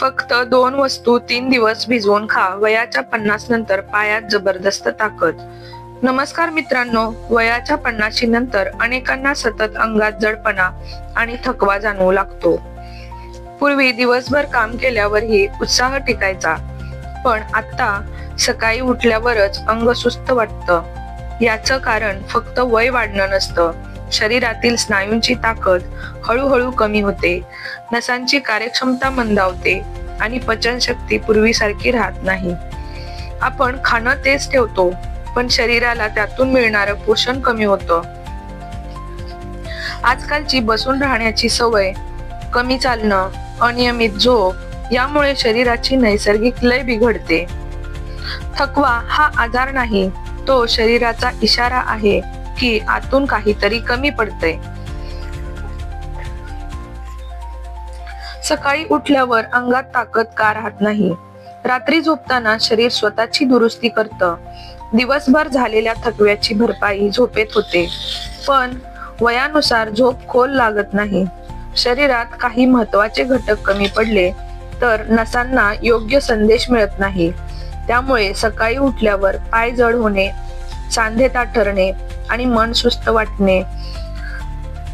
फक्त दोन वस्तू तीन दिवस भिजवून खा. वयाच्या पन्नास नंतर पायात जबरदस्त ताकद. नमस्कार मित्रांनो वयाच्या पन्नाशी नंतर अनेकांना सतत अंगात जडपणा आणि थकवा जाणवू लागतो. पूर्वी दिवसभर काम केल्यावरही उत्साह टिकायचा. पण आता सकाळी उठल्यावरच अंग सुस्त वाटतं. याचं कारण फक्त वय वाढणं नसतं. शरीरातील स्नायूंची ताकद हळूहळू कमी होते. नसांची कार्यक्षमता मंदावते आणि पचनशक्ती पूर्वीसारखी राहत नाही. आपण खाणं तेच ठेवतो पण शरीराला त्यातून मिळणारं पोषण कमी होतं. आजकालची बसून राहण्याची सवय कमी चालणं अनियमित झोप यामुळे शरीराची नैसर्गिक लय बिघडते. थकवा हा आजार नाही तो शरीराचा इशारा आहे. की आतून काहीतरी कमी पडतंय. सकाळी उठल्यावर अंगात ताकद का राहत नाही? रात्री झोपताना शरीर स्वतःची दुरुस्ती करतं. दिवसभर झालेल्या थकव्याची भरपाई झोपेत होते. पण वयानुसार झोप खोल लागत नाही. शरीरात काही महत्त्वाचे घटक कमी पडले तर नसांना योग्य संदेश मिळत नाही. त्यामुळे सकाळी उठल्यावर पाय जड होणे सांधे ताठरणे आणि मन सुस्त वाटणे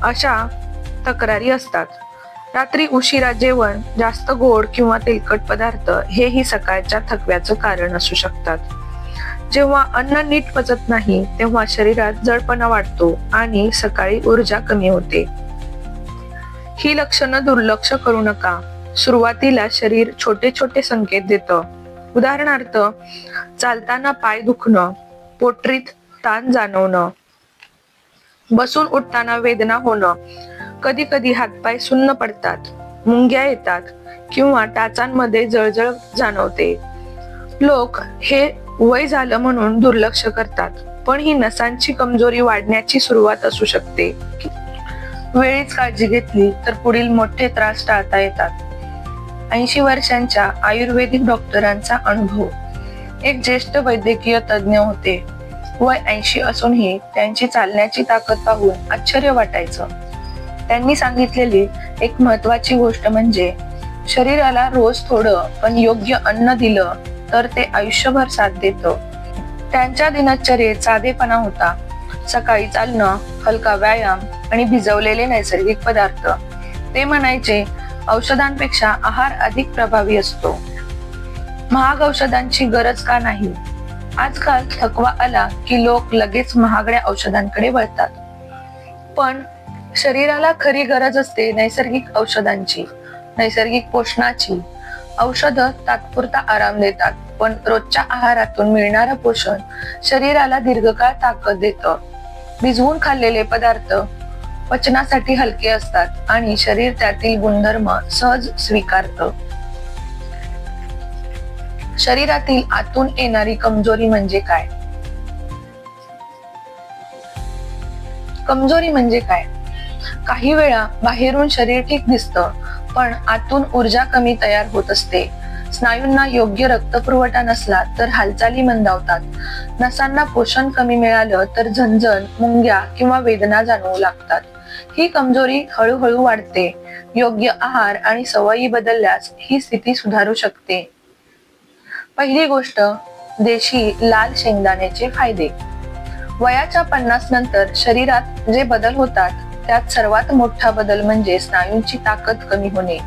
अशा तक्रारी असतात. रात्री उशिरा जेवण जास्त गोड किंवा तेलकट पदार्थ हेही सकाळच्या थकव्याचं कारण असू शकतात. जेव्हा अन्न नीट पचत नाही तेव्हा शरीरात जडपणा वाढतो आणि सकाळी ऊर्जा कमी होते. ही लक्षणं दुर्लक्ष करू नका. सुरुवातीला शरीर छोटे छोटे संकेत देतं. उदाहरणार्थ चालताना पाय दुखणं पोटरीत ताण जाणवणं बसून उठताना वेदना होणं. कधी कधी हातपाय सुन्न पडतात मुंग्या येतात किंवा टाचांमध्ये जळजळ जाणवते. लोक हे वय झालं म्हणून दुर्लक्ष करतात पण ही नसांची कमजोरी वाढण्याची सुरुवात असू शकते. वेळीच काळजी घेतली तर पुढील मोठे त्रास टाळता येतात. ऐंशी वर्षांच्या आयुर्वेदिक डॉक्टरांचा अनुभव. एक ज्येष्ठ वैद्यकीय तज्ज्ञ होते. वय ऐंशी असूनही त्यांची चालण्याची ताकद पाहून आश्चर्य वाटायचं. त्यांनी सांगितलेली एक महत्वाची गोष्ट म्हणजे शरीराला रोज थोडं पण योग्य अन्न दिलं तर ते आयुष्यभर साथ देतं. त्यांच्या दिनचर्येत साधेपणा होता. सकाळी चालणं हलका व्यायाम आणि भिजवलेले नैसर्गिक पदार्थ. ते म्हणायचे औषधांपेक्षा आहार अधिक प्रभावी असतो. महाग औषधांची गरज का नाही? आजकाल थकवा आला की लोक लगेच महागड्या औषधांकडे वळतात. पण शरीराला खरी गरज असते नैसर्गिक औषधांची नैसर्गिक पोषणाची. औषधं तात्पुरता आराम देतात पण रोजच्या आहारातून मिळणारं पोषण शरीराला दीर्घकाळ ताकद देतं. भिजवून खाल्लेले पदार्थ पचनासाठी हलके असतात आणि शरीर त्यातील गुणधर्म सहज स्वीकारतं. शरीरातील आतून येणारी कमजोरी म्हणजे काय? कमजोरी म्हणजे काय? काही वेळा बाहेरून शरीर ठीक दिसतं पण आतून ऊर्जा कमी तयार होत असते. स्नायूंना योग्य रक्तपुरवठा नसला तर हालचाली मंदावतात. नसांना पोषण कमी मिळालं तर झणझण मुंग्या किंवा वेदना जाणवू लागतात. ही कमजोरी हळूहळू वाढते. योग्य आहार आणि सवयी बदलल्यास ही स्थिती सुधारू शकते. पहिली गोष्ट देशी लाल शेंगदाण्याचे फायदे. वयाच्या पन्नास नंतर शरीरात जे बदल होतात त्यात सर्वात मोठा बदल म्हणजे स्नायूंची ताकद कमी होणे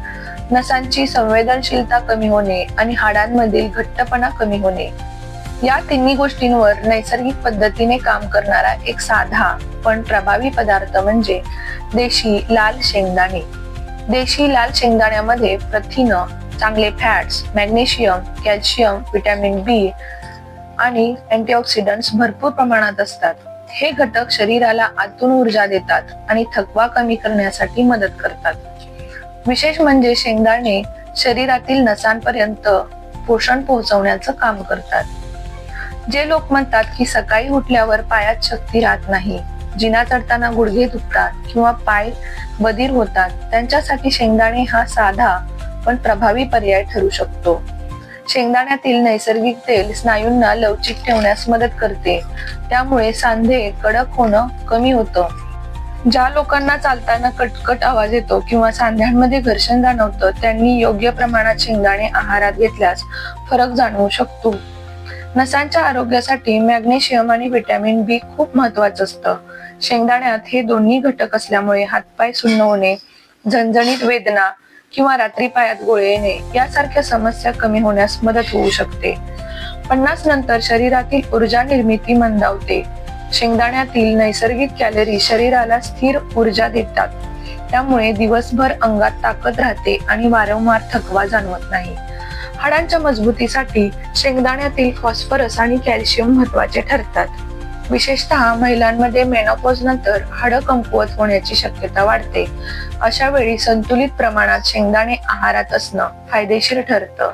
नसांची संवेदनशीलता कमी होणे आणि हाडांमधील घट्टपणा कमी होणे. या तिन्ही गोष्टींवर नैसर्गिक पद्धतीने काम करणारा एक साधा पण प्रभावी पदार्थ म्हणजे देशी लाल शेंगदाणे. देशी लाल शेंगदाण्यामध्ये प्रथिन चांगले fats magnesium calcium vitamin B आणि अँटीऑक्सिडंट्स भरपूर प्रमाणात असतात. हे घटक शरीराला आतून ऊर्जा देतात आणि थकवा कमी करण्यासाठी मदत करतात. विशेष म्हणजे शेंगदाणे शरीरातील नसांपर्यंत पोषण पोहोचवण्याचं काम करतात. जे लोक म्हणतात की सकाळी उठल्यावर पायात शक्ती राहत नाही जिना चढताना गुडघे दुखतात किंवा पाय बधीर होतात त्यांच्यासाठी शेंगदाणे हा साधा आपण प्रभावी पर्याय ठरू शकतो. शेंगदाण्यातील नैसर्गिक तेल स्नायूंना लवचिक ठेवण्यास मदत करते. त्यामुळे सांधे कडक होणं कमी होतं. ज्या लोकांना चालताना कटकट आवाज येतो किंवा सांध्यांमध्ये घर्षण जाणवतं त्यांनी योग्य प्रमाणात शेंगदाणे आहारात घेतल्यास फरक जाणवू शकतो. नसांच्या आरोग्यासाठी मॅग्नेशियम आणि व्हिटॅमिन बी खूप महत्वाचं असतं. शेंगदाण्यात हे दोन्ही घटक असल्यामुळे हातपाय सुन्न होणे झणझणीत वेदना किंवा रात्री पायात गोळे येणे यासारख्या समस्या कमी होण्यास मदत होऊ शकते. पन्नास नंतर शरीरातील ऊर्जा निर्मिती मंदावते. शेंगदाण्यातील नैसर्गिक कॅलरी शरीराला स्थिर ऊर्जा देतात. त्यामुळे दिवसभर अंगात ताकद राहते आणि वारंवार थकवा जाणवत नाही. हाडांच्या मजबूतीसाठी शेंगदाण्यातील फॉस्फरस आणि कॅल्शियम महत्त्वाचे ठरतात. विशेषतः महिलांमध्ये मेनोपॉज नंतर हाडं कमकुवत होण्याची शक्यता वाढते. अशा वेळी संतुलित प्रमाणात शेंगदाणे आहारात असणं फायदेशीर ठरतं.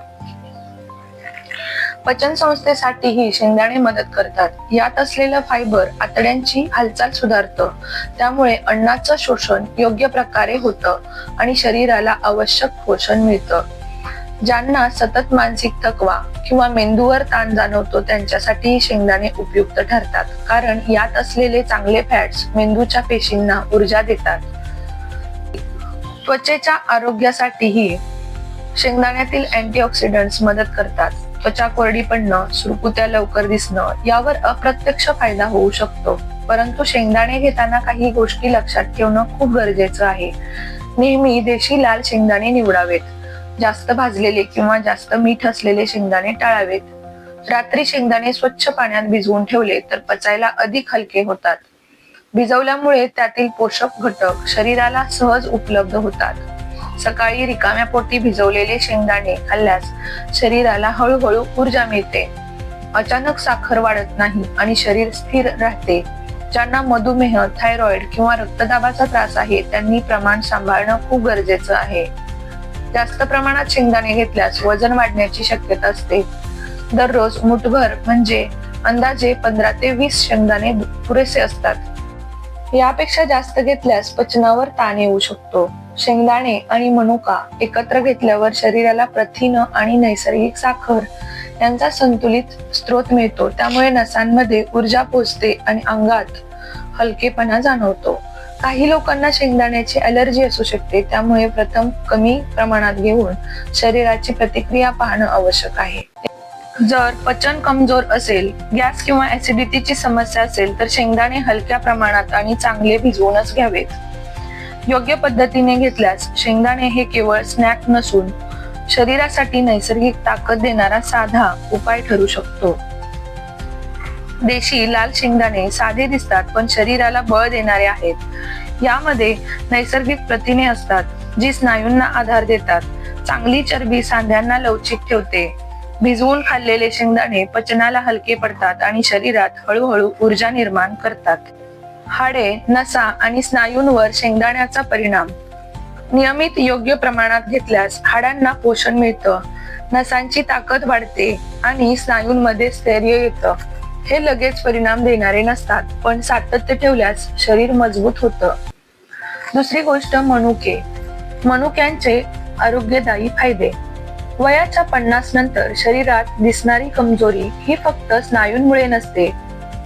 पचन संस्थेसाठीही शेंगदाणे मदत करतात. यात असलेलं फायबर आतड्यांची हालचाल सुधारतं. त्यामुळे अन्नाचं शोषण योग्य प्रकारे होतं आणि शरीराला आवश्यक पोषण मिळतं. ज्यांना सतत मानसिक थकवा किंवा मेंदूवर ताण जाणवतो त्यांच्यासाठी शेंगदाणे उपयुक्त ठरतात. कारण यात असलेले चांगले फॅट्स मेंदूच्या पेशींना ऊर्जा देतात. त्वचेच्या आरोग्यासाठीही शेंगदाण्यातील अँटीऑक्सिडंट्स मदत करतात. त्वचा कोरडी पडणं सुरकुत्या लवकर दिसणं यावर अप्रत्यक्ष फायदा होऊ शकतो. परंतु शेंगदाणे घेताना काही गोष्टी लक्षात ठेवणं खूप गरजेचं आहे. नेहमी देशी लाल शेंगदाणे निवडावेत. जास्त भाजलेले किंवा जास्त मीठ असलेले शेंगदाणे टाळावेत. रात्री शेंगदाणे स्वच्छ पाण्यात भिजवून ठेवले तर पचायला अधिक हलके होतात. भिजवल्यामुळे त्यातील पोषक घटक शरीराला सहज उपलब्ध होतात. सकाळी रिकाम्या पोटी भिजवलेले शेंगदाणे खाल्ल्यास शरीराला हळूहळू ऊर्जा मिळते. अचानक साखर वाढत नाही आणि शरीर स्थिर राहते. ज्यांना मधुमेह थायरॉइड किंवा रक्तदाबाचा त्रास आहे त्यांनी प्रमाण सांभाळणं खूप गरजेचं आहे. जास्त प्रमाणात शेंगदाणे घेतल्यास वजन वाढण्याची शक्यता असते. दररोज मुठभर म्हणजे अंदाजे पंधरा ते वीस शेंगदाणे पुरेसे असतात. यापेक्षा जास्त घेतल्यास पचनावर ताण येऊ शकतो. शेंगदाणे आणि मनुका एकत्र घेतल्यावर शरीराला प्रथिन आणि नैसर्गिक साखर यांचा संतुलित स्रोत मिळतो. त्यामुळे नसांमध्ये ऊर्जा पोचते आणि अंगात हलकेपणा जाणवतो. काही लोकांना शेंगदाण्याची अलर्जी असू शकते त्यामुळे प्रथम कमी प्रमाणात घेऊन शरीराची प्रतिक्रिया पाहणं आवश्यक आहे. जर पचन कमजोर असेल गॅस किंवा ऍसिडिटीची समस्या असेल तर शेंगदाणे हलक्या प्रमाणात आणि चांगले भिजवूनच घ्यावेत. योग्य पद्धतीने घेतल्यास शेंगदाणे हे केवळ स्नॅक नसून शरीरासाठी नैसर्गिक ताकद देणारा साधा उपाय ठरू शकतो. देशी लाल शेंगदाणे साधे दिसतात पण शरीराला बळ देणारे आहेत. यामध्ये नैसर्गिक प्रथिने असतात जी स्नायूंना आधार देतात. चांगली चरबी सांध्यांना लवचिक ठेवते. भिजवून खाल्लेले शेंगदाणे पचनाला हलके पडतात आणि शरीरात हळूहळू ऊर्जा निर्माण करतात. हाडे नसा आणि स्नायूंवर शेंगदाण्याचा परिणाम. नियमित योग्य प्रमाणात घेतल्यास हाडांना पोषण मिळतं. नसांची ताकद वाढते आणि स्नायूंमध्ये स्थैर्य येतं. हे लगेच परिणाम देणारे नसतात पण सातत्य ठेवल्यास शरीर मजबूत होतं. दुसरी गोष्ट मनुके. मनुक्यांचे आरोग्यदायी फायदे. वयाच्या पन्नास नंतर शरीरात दिसणारी कमजोरी ही फक्त स्नायूंमुळे नसते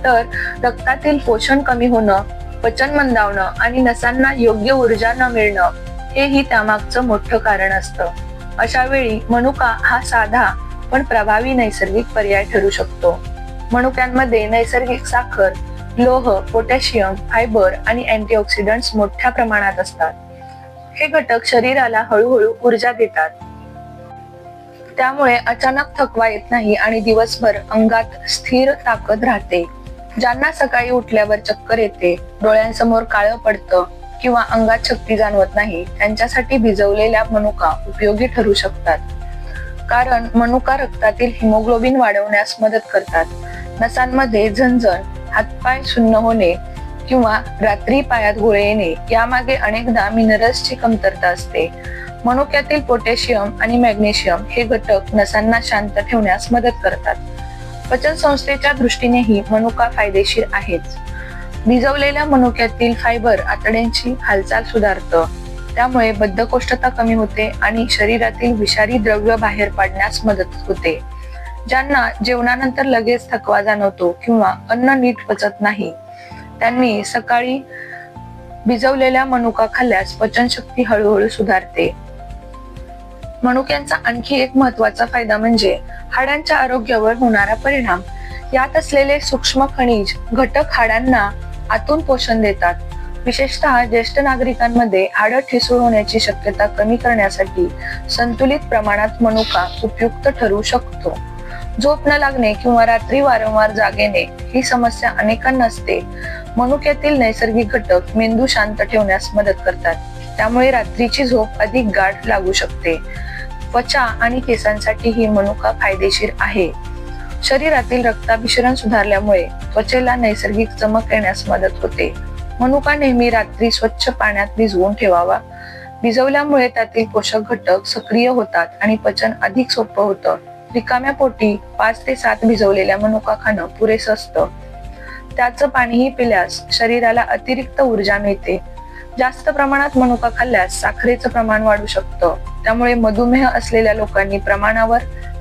तर रक्तातील पोषण कमी होणं पचन मंदावणं आणि नसांना योग्य ऊर्जा न मिळणं हेही त्यामागचं मोठं कारण असतं. अशा वेळी मनुका हा साधा पण प्रभावी नैसर्गिक पर्याय ठरू शकतो. मनुक्यांमध्ये नैसर्गिक साखर लोह पोटॅशियम फायबर आणि अँटीऑक्सिडंट्स मोठ्या प्रमाणात असतात. हे घटक शरीराला हळूहळू ऊर्जा देतात. त्यामुळे अचानक थकवा येत नाही आणि दिवसभर अंगात स्थिर ताकद राहते. ज्यांना सकाळी उठल्यावर चक्कर येते डोळ्यांसमोर काळं पडतं किंवा अंगात शक्ती जाणवत नाही त्यांच्यासाठी भिजवलेल्या मनुका उपयोगी ठरू शकतात. कारण मनुका रक्तातील हिमोग्लोबिन वाढवण्यास मदत करतात. नसांमध्ये झणझण हातपाय सुन्न होणे किंवा रात्री पायात गोळे येणे यामागे अनेकदा मिनरल्सची कमतरता असते. मनुक्यातील पोटॅशियम आणि मॅग्नेशियम हे घटक नसांना शांत ठेवण्यास मदत करतात. पचन संस्थेच्या दृष्टीनेही मनुका फायदेशीर आहेच भिजवलेल्या मनुक्यातील फायबर आतड्यांची हालचाल सुधारतं. त्यामुळे बद्धकोष्ठता कमी होते आणि शरीरातील विषारी द्रव्य बाहेर पाडण्यास मदत होते. ज्यांना जेवणानंतर लगेच थकवा जाणवतो किंवा अन्न नीट पचत नाही त्यांनी सकाळी भिजवलेल्या मनुका खाल्ल्यास पचनशक्ती हळूहळू सुधारते. मनुक्यांचा आणखी एक महत्त्वाचा फायदा म्हणजे हाडांच्या आरोग्यावर होणारा परिणाम. यात असलेले सूक्ष्म खनिज घटक हाडांना आतून पोषण देतात. विशेषतः ज्येष्ठ नागरिकांमध्ये हाडं ठिसूळ होण्याची शक्यता कमी करण्यासाठी संतुलित प्रमाणात मनुका उपयुक्त ठरू शकतो. झोप न लागणे किंवा रात्री वारंवार जागेने ही समस्या अनेकांना असते. मनुक्यातील नैसर्गिक घटक मेंदू शांत ठेवण्यास मदत करतात. त्यामुळे रात्रीची झोप अधिक गाठ लागू शकते. त्वचा आणि केसांसाठी ही मनुका फायदेशीर आहे. शरीरातील रक्ताभिसरण सुधारल्यामुळे त्वचेला नैसर्गिक चमक येण्यास मदत होते. मनुका नेहमी रात्री स्वच्छ पाण्यात भिजवून ठेवावा. भिजवल्यामुळे त्यातील पोषक घटक सक्रिय होतात आणि पचन अधिक सोपं होतं. रिकाम्या पोटी पाच ते सात भिजवलेल्या मनुका खाणं पुरेसं असतं. त्याचं पाणीही पिल्यास शरीराला अतिरिक्त ऊर्जा मिळते. जास्त प्रमाणात मनुका खाल्ल्यास साखरेचं प्रमाण वाढू शकतं. त्यामुळे मधुमेह असलेल्या लोकांनी प्रमाणावर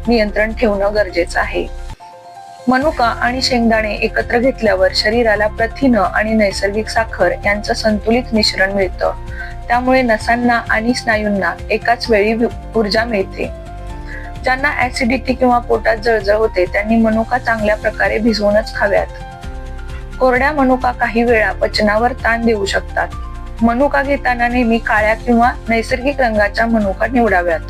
नियंत्रण ठेवणं गरजेचं आहे. मनुका आणि शेंगदाणे एकत्र घेतल्यावर शरीराला प्रथिन आणि नैसर्गिक साखर यांचं संतुलित मिश्रण मिळतं. त्यामुळे नसांना आणि स्नायूंना एकाच वेळी ऊर्जा मिळते. ज्यांना ऍसिडिटी किंवा पोटात जळजळ होते त्यांनी मनुका चांगल्या प्रकारे भिजवूनच खाव्यात. कोरड्या मनुका काही वेळा पचनावर ताण देऊ शकतात. मनुका घेताना नेहमी काळ्या किंवा नैसर्गिक रंगाच्या मनुका निवडाव्यात.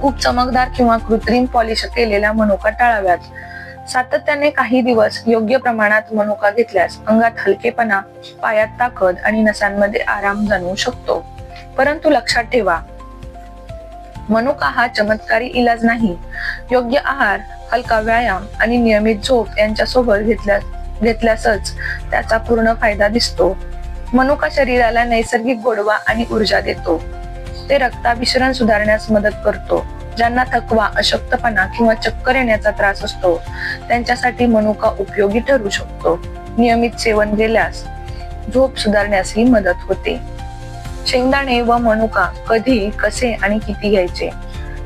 खूप चमकदार किंवा कृत्रिम पॉलिश केलेल्या मनुका टाळाव्यात. सातत्याने काही दिवस योग्य प्रमाणात मनुका घेतल्यास अंगात हलकेपणा पायात ताकद आणि नसांमध्ये आराम जाणवू शकतो. परंतु लक्षात ठेवा मनुका हा चमत्कारी इलाज नाही. योग्य आहार हलका व्यायाम आणि नियमित झोप यांच्यासोबत घेतल्या घेतल्यासच त्याचा पूर्ण फायदा दिसतो. मनुका शरीराला नैसर्गिक गोडवा आणि ऊर्जा देतो. ते रक्ताभिसरण सुधारण्यास मदत करतो. ज्यांना थकवा अशक्तपणा किंवा चक्कर येण्याचा त्रास असतो त्यांच्यासाठी मनुका उपयोगी ठरू शकतो. नियमित सेवन केल्यास झोप सुधारण्यासही मदत होते. शेंगदाणे व मनुका कधी कसे आणि किती घ्यायचे?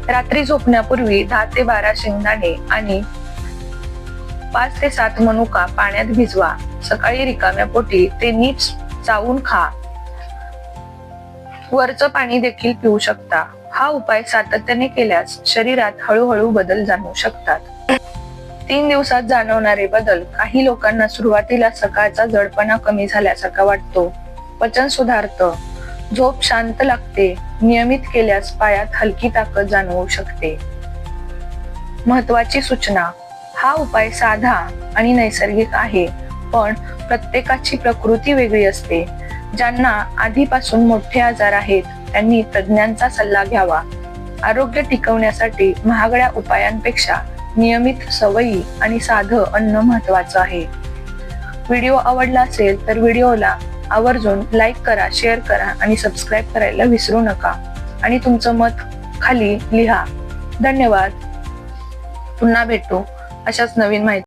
रात्री झोपण्यापूर्वी दहा ते बारा शेंगदाणे आणि पाच ते सात मनुका पाण्यात भिजवा. सकाळी रिकाम्या पोटी ते नीट चावून खा. वरचं पाणी देखील पिऊ शकता. हा उपाय सातत्याने केल्यास शरीरात हळूहळू बदल जाणवू शकतात. तीन दिवसात जाणवणारे बदल काही लोकांना सुरुवातीला सकाळचा जडपणा कमी झाल्यासारखा वाटतो. पचन सुधारतं. झोप शांत लागते. नियमित केल्यास पायात हलकी ताकद जाणवू शकते. महत्वाची सूचना. हा उपाय साधा आणि नैसर्गिक आहे पण प्रत्येकाची प्रकृती वेगळी असते. ज्यांना आधीपासून मोठे आजार आहेत त्यांनी तज्ज्ञांचा सल्ला घ्यावा. आरोग्य टिकवण्यासाठी महागड्या उपायांपेक्षा नियमित सवयी आणि साधं अन्न महत्वाचं आहे. व्हिडिओ आवडला असेल तर व्हिडिओला आवर्जून लाईक करा शेअर करा आणि सबस्क्राईब करायला विसरू नका. आणि तुमचं मत खाली लिहा. धन्यवाद. पुन्हा भेटू. अशाच नवीन माहिती